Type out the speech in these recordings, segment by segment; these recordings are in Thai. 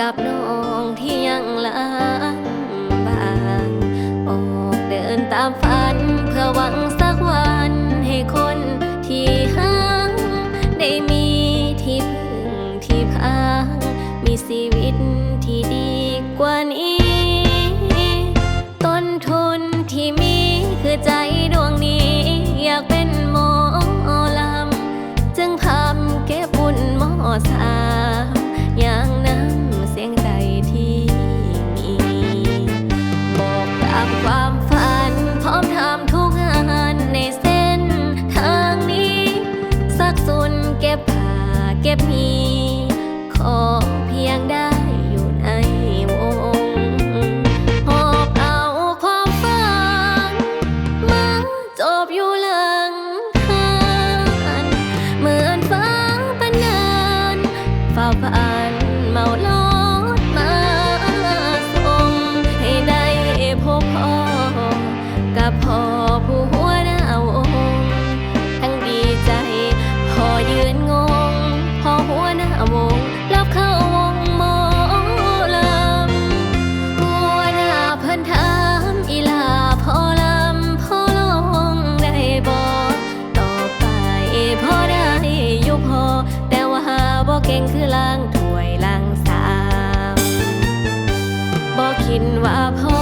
กับน้องที่ยังลางบาง ออกเดินตามฝันเพื่อหวัง พ่อผู้หัวหน้าองทั้งดีใจพ่อยืนงงพ่อหัวหน้าวงรับข้าวงมอลำหัวหน้าเพิ่นถามอีลาพ่อลำพ่อลงได้บ่ต่อไปพ่อได้ยู่พ่อแต่ว่าบ่เก่งคือล้างถวยล้งสามบ่คิดว่าอ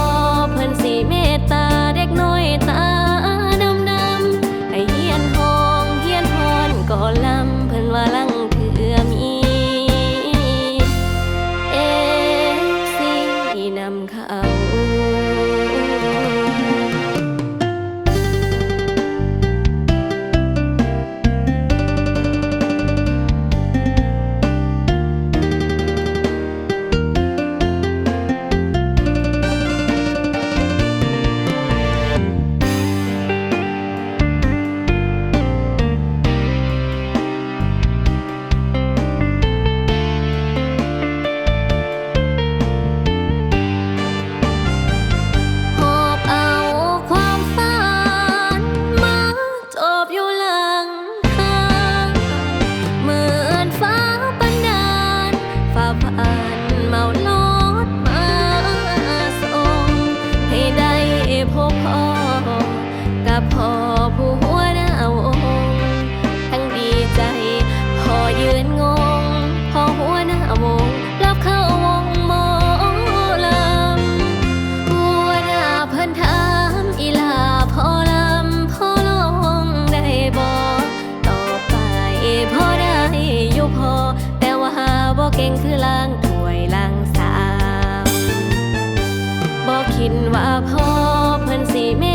คิดว่าพ่อเพื่อนสิแม่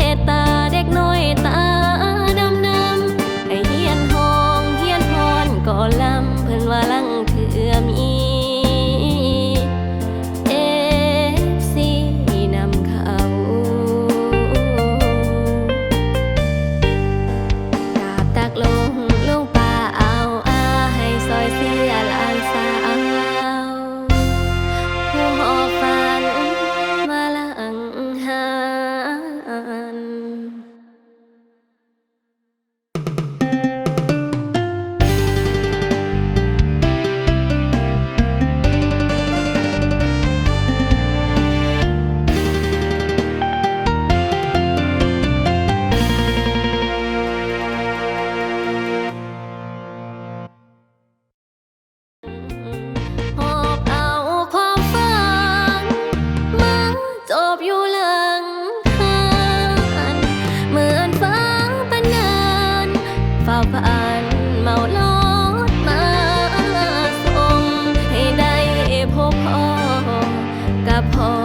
านเมารถมาส่ให้ได้พบพ่อกับพ่อ